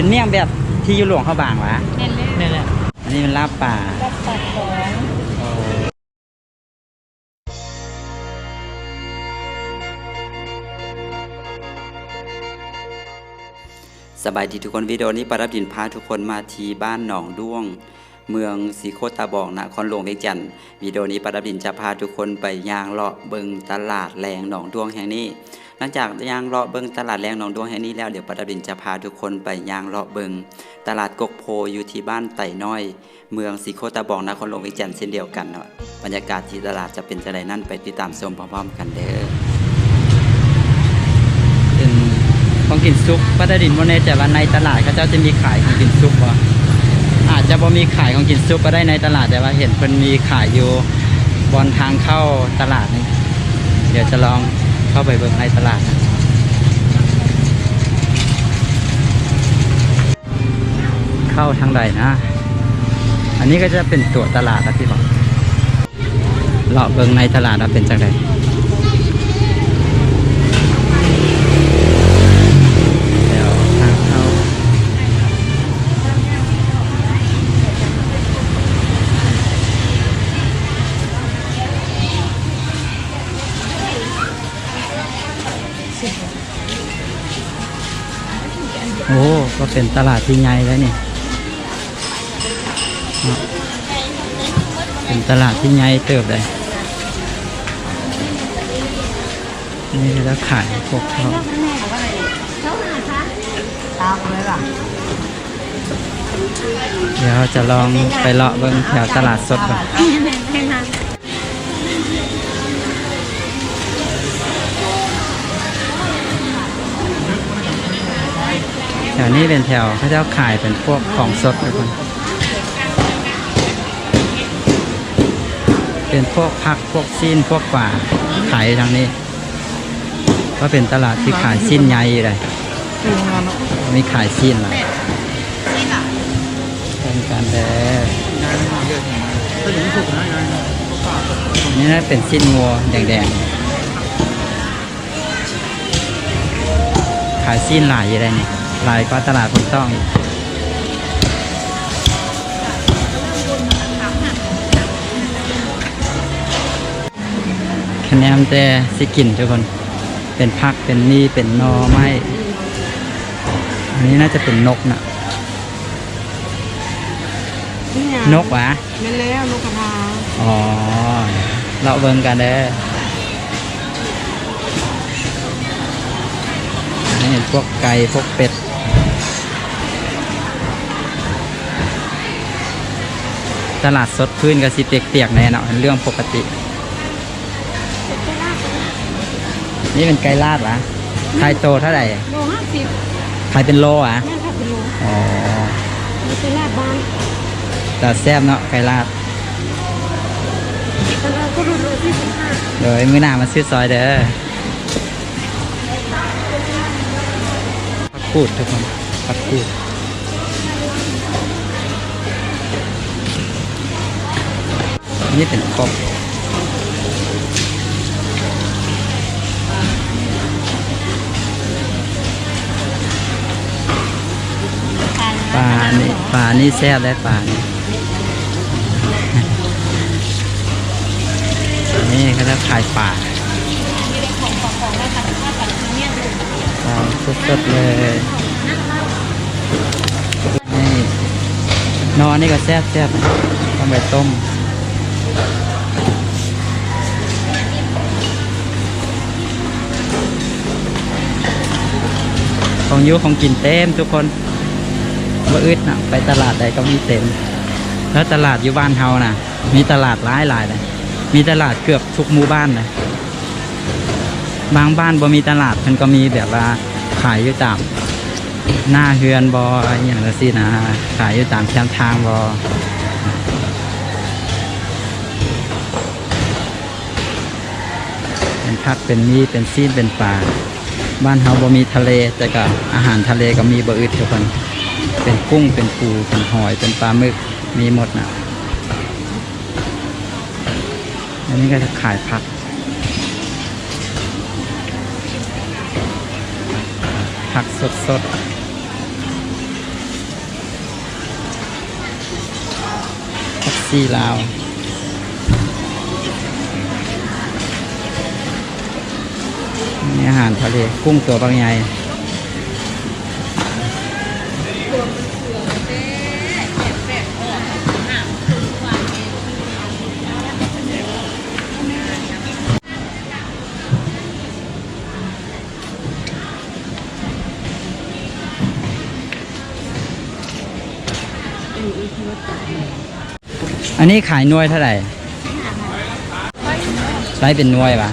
เป็นเมี่ยงแบบที่อยู่หลวงเขาบางวะแน่นเลยนี่แหละอันนี้เป็นลาบป่ารับปัดของสบายดีทุกคนวิดีโอนี้ปารับดินพาทุกคนมาที่บ้านหนองด้วง เมืองสีโคตตาบอกนครหลวงเวียงจันทร์วิดีโอนี้ปารับดินจะพาทุกคนไปย่างเลาะเบิงตลาดแรงหนองด้วงแห่งนี้ หลังจากยางเลาะเบิงตลาดแรงหนองดวงแห่งนี้แล้วเดี๋ยวปารับดินจะพาทุกคนไปยางเลาะเบิงตลาดกกโพอยู่ที่บ้านไต่น้อย เมืองสีโคตาบอกนครหลวงวียงจันทร์เช่นเดียวกันเนาะบรรยากาศที่ตลาดจะเป็นจะไรนั่นไปติดตามชมพร้อมๆกันเด้อเป็นของกินซุปป้าดาดินโมเน่ใจว่าในตลาดเขาเจ้าจะมีขายของกินซุปวะอาจจะพอมีขายของกินซุปก็ได้ในตลาดแต่ว่าเห็นเพิ่นมีขายอยู่บนทางเข้าตลาดนี่เดี๋ยวจะลอง เข้าไปเบิ่งในตลาดนะเข้าทางใดนะ อันนี้ก็จะเป็นตัวตลาดนะพี่บอกเลาะเบิ่งในตลาดว่าเป็นจังได ก็เป็นตลาดที่ใหญ่แล้วนี่เนาะเป็นตลาดที่ใหญ่เติบเลยนี่แล้วขายพวกเขาตามเลยล่ะเดี๋ยวจะลองไปเลาะเบิ่งแถวตลาดสดก่อน ถวนี้เป็นแถวเขาเจ้าขายเป็นพวกของสดทุกคน เป็นพวกผักพวกซีนพวกป่าขายทางนี้ ก็เป็นตลาดที่ขายซีนใหญ่เลยคือโรงงานเนาะมีขายซีนเลยเป็นการแดงงานมาเยอะถึงถ้าอย่นี้ถูกนะงานก็ฝากนี่น่าเป็นสิ้นงัวแดงๆ ขายสิ้นหลายอยู่เลยนี่ หลายก็ตลาดผมต้องอีกคะแนนแต่สิกินทุกคน เป็นพักเป็นนี่เป็นหนอไม้ อันนี้น่าจะเป็นนกนะนกหวะไม่แล้วนกกระทาอ๋อ เราเบิ่งกันเด้ออันนี่พวกไก่ พวกเป็ด ตลาดสดพื้นกับสิเปียกๆแน่เนาะเป็นเรื่องปกติ นี่เป็นไก่ลาดวะไข่โตเท่าไหร่โลห้าสิบไข่เป็นโลอะแม่ค่ะเป็นโลอ๋อไม่ลาดบ้านแต่แซ่บเนาะไก่ลาดต่เราก็รู้เลที่สิบห้าเดี๋ยวมื้อหน้ามาซื้อซอยเด้อผักกูดทุกคนผักกูด นี่เป็นครบปลานี่ปลานี่แซ่บได้ปลานี่นี่เขาจะขายปลาของของของได้ค่ะถ้าป่าสดๆเลยนี่นอนนี่ก็แซ่บแซ่บๆต้องไปต้ม ของยุของกินเต็มทุกคนบ่อึดนะไปตลาดใดก็มีเต็ม แล้วตลาดอยู่บ้านเฮานะมีตลาดหลายหลายเลยมีตลาดเกือบทุกหมู่บ้านเลยบางบ้านบ่มีตลาดมันก็มีแบบว่าขายอยู่ตามหน้าเฮือนบออย่างละสินะ ขายอยู่ตามแคมทางบอเป็นพักเป็นมีเป็นซีนเป็นปลา บ้านเฮาบ่มีทะเลแต่ก็อาหารทะเลก็มีบ่อึดทุกคนเป็นกุ้งเป็นปูเป็นหอยเป็นปลาหมึกมีหมดนะอันนี้ก็จะขายผัก ผักสดสดผักซีลาว นี่อาหารทะเลกุ้งตัวบางใหญ่อันนี้ขายน่วยเท่าไหร่ใช้เป็นน่วยปะ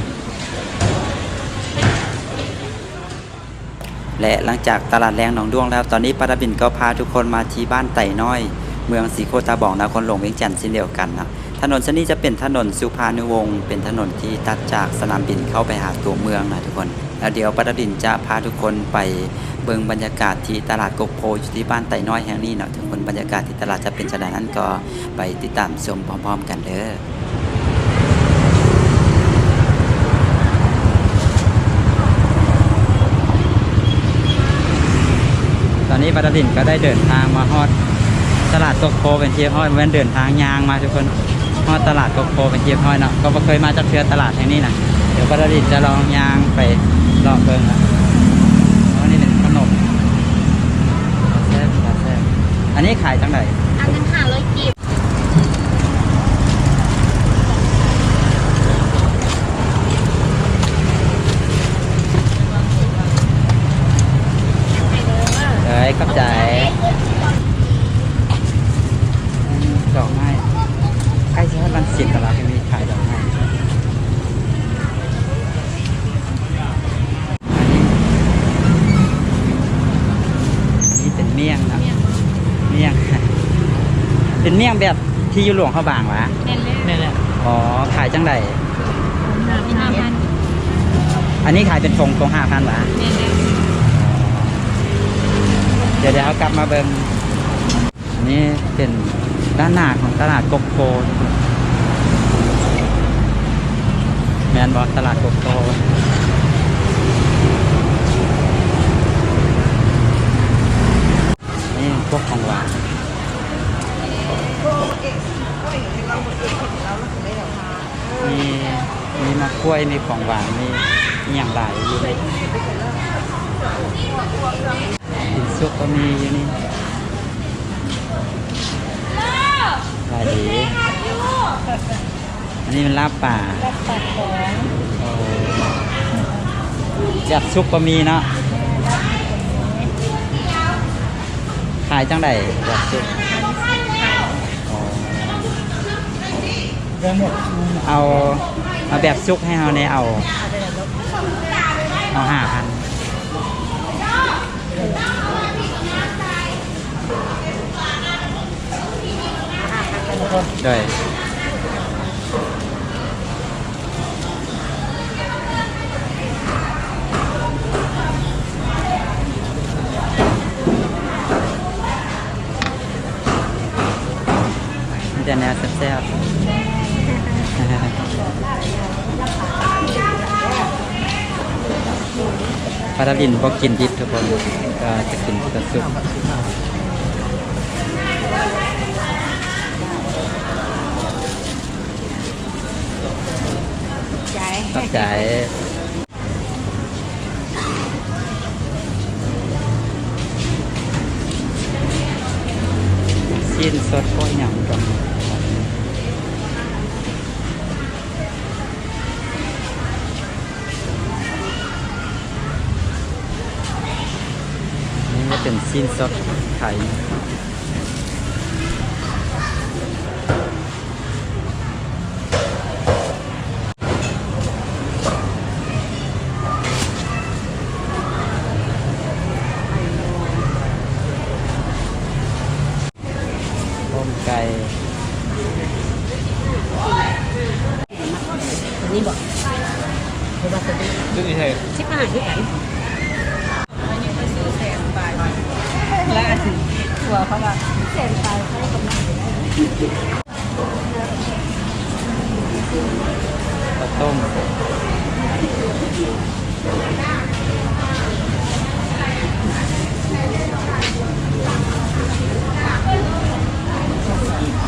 และหลังจากตลาดแรงหนองด้วงแล้วตอนนี้ปาราบินก็พาทุกคนมาที่บ้านไต่น้อย เมืองสีโคตาบองนครหลวงเวียงจันทร์เช่นเดียวกันนะถนนเส้นนี้จะเป็นถนนสุภานุวงศ์เป็นถนนที่ตัดจากสนามบินเข้าไปหาตัวเมืองนะทุกคน แล้วเดี๋ยวปาราบินจะพาทุกคนไปเบิ่งบรรยากาศที่ตลาดกกโพอยู่ที่บ้านไต่น้อยแห่งนี้นะทุกคนบรรยากาศที่ตลาดจะเป็นฉะนั้นก็ไปติดตามชมพร้อม ๆ กันเด้อ นี้ปาราดินก็ได้เดินทางมาฮอดตลาดตกโพเป็นเที่ฮอดเว้นเดินทางยางมาทุกคนฮอดตลาดตกโพเป็นเที่ฮอดเนาะก็บ่เคยมาจากเทือตลาดแห่งนี้นะเดี๋ยวปาราดินจะลองยางไปลองเบิ่งนะอันนี่เป็นขนมแซ่บแซ่บอันนี้ขายจังไดอันนั้นหาเลยกีบ เอ้ยเข้าใจอืมดอกไม้ใกล้จะให้มันสิบแล้วล่ะที่มีขายดอกไม้อันนี้ เป็นเมี่ยงนะเมี่ยง เป็นเมี่ยงแบบที่อยู่หลวงเขาบางวะเน้นเลยนี่แหละอ๋อขายจังไดห้าพันอันนี้ขายเป็นทงตรงห้าพันวะเน้นเลยเดี๋ยวเดี๋ยวเอากลับมาเบิ่งอันนี้เป็นด้านหน้าของตลาดกกโพแมนบอตลาดกกโพ นี่พวกของหวานมีมีมะกล้วยมีของหวานมีอย่างหลายอยู่ในกินซุปก็มีอยู่นี่หลายดีอันนี้มันลาบป่าโอ้แบบซุปก็มีเนาะายจังไดแบบซุปอ๋อเอาเอาแบบซุกให้เราเนี่ยเอา เอาห้าพันด้วย ปลาดาลินพอกินดิบทุกคนก็จะกินแต่สุกใจตับใจ ก็เป็นสิ้นสดไข่ต้มไแล้วอันหัวเขาว่าเสียไปเขากำลังข้าต้ม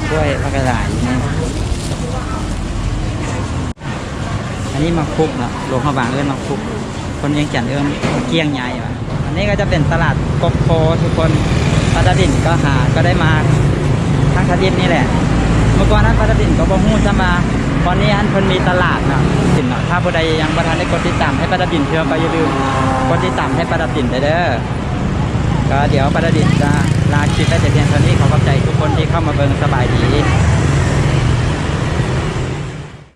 กล้วยปลากระดาษอยู่นี่อันนี้มาคุกเนาะหลวงพระบางเอื้อนมาคุก คนเวียงจันเอื้อนมเกี้ยงใหญ่วะอัน นี้ก็จะเป็นตลาดกบโพทุกคนปลาตดินก็หาก็ได้มาทั้งทะดินนี่แหละ เมื่อก่อนนั้นปลาตดินก็บ่ฮู้จะมาตอนนี้อันเพิ่นมีตลาดนะสินนาะถ้าผู้ใดยังบ่ทันได้กดติดตามให้ปลาตะดินเชื่อก็อย่าลืมกดติดตามให้ปลาตะดินเด้อก็เดี๋ยวปลาตะดินจะลาคลิปได้แต่เพียงเท่านี้ขอขอบใจทุกคนที่เข้ามาเบิ่งสบายดี